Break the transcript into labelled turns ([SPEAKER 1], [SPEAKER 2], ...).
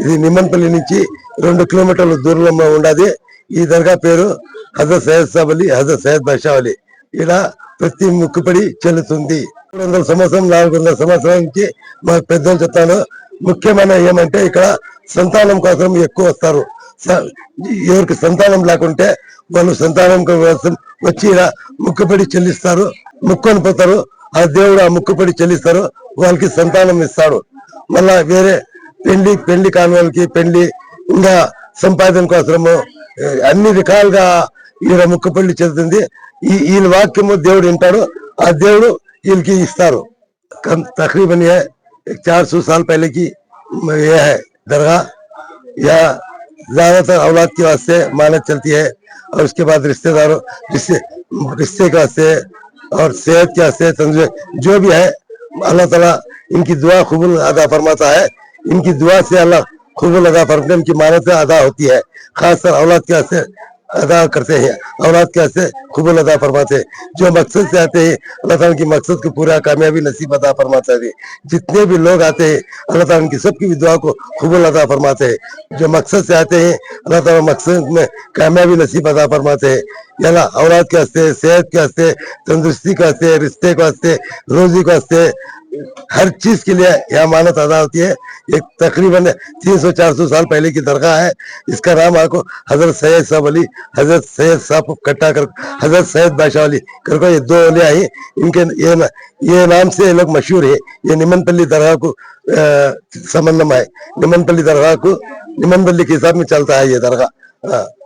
[SPEAKER 1] ఇది నిమ్మన్పల్లి నుంచి రెండు కిలోమీటర్ల దూరంలో ఉండదు. ఈ దర్గా పేరు హజరత్ సయ్యద్ సాబ్ అలీ హజరత్ సయ్యద్ బాషా అలీ ఇలా ప్రతి ముక్కుపడి చెల్లుతుంది. మూడు వందల సంవత్సరం నాలుగు వందల సంవత్సరాల నుంచి మా పెద్దలు చెప్తాను. ముఖ్యమైన ఏమంటే ఇక్కడ సంతానం కోసం ఎక్కువ వస్తారు. స- ఎవరికి సంతానం లేకుంటే వాళ్ళు సంతానం కోసం వచ్చి ఇలా ముక్కుపడి చెల్లిస్తారు. ముక్కొని పోతారు. ఆ దేవుడు ఆ ముక్కుపడి చెల్లిస్తారు. వాళ్ళకి సంతానం ఇస్తాడు. మళ్ళా వేరే పెళ్లి పెళ్లి కాని వాళ్ళకి పెళ్లి ఇంకా సంపాదన కోసము ఏ, అన్ని రకాలుగా ఈయన ముక్కుపల్లి చెందుతుంది ఈ ఈయన వాక్యము దేవుడు వింటాడు ఆ దేవుడు వీళ్ళకి ఇస్తారు कम तकरीबन ये चार सौ साल पहले की ये है दरगाह यह ज्यादातर औलाद के वास्ते मानत चलती है और उसके बाद रिश्तेदारों रिश्ते रिश्ते के वास्ते और सेहत के वास्ते तंदुरुस्त जो भी है अल्लाह ताला इनकी दुआ कबूल अदा फरमाता है इनकी दुआ से अल्लाह कबूल अदा फरमाते हैं, इनकी मानत अदा होती है। खासकर औलाद के वास्ते अदा करते हैं। औलाद के वास्ते कबूल अदा फरमाते हैं। जो मकसद से आते हैं अल्लाह ताला की मकसद को पूरा कामयाबी नसीब अदा फरमाता है। जितने भी लोग आते हैं अल्लाह ताला की सबकी दुआ को खूब अदा फरमाते हैं। जो मकसद से आते हैं अल्लाह ताला मकसद में कामयाबी नसीब अदा फरमाते हैं। याला औलाद के वास्ते सेहत के वास्ते तंदुरुस्ती के वास्ते रिश्ते के वास्ते रोजी के वास्ते हर चीज़ के लिए यहाँ मानत अदा होती है। एक तकरीबन 300-400 साल पहले की दरगाह है। इसका नाम आपको हज़रत सैयद साहब अली हज़रत सैयद साहब कट्टा कर हज़रत सैयद बादशाह अली करको ये दो अलिया ही। इनके ये न, ये नाम से ये लोग मशहूर है। ये निमनपल्ली दरगाह को समन्वय है निमनपल्ली दरगाह को निमनपल्ली के हिसाब में चलता है ये दरगाह। हाँ।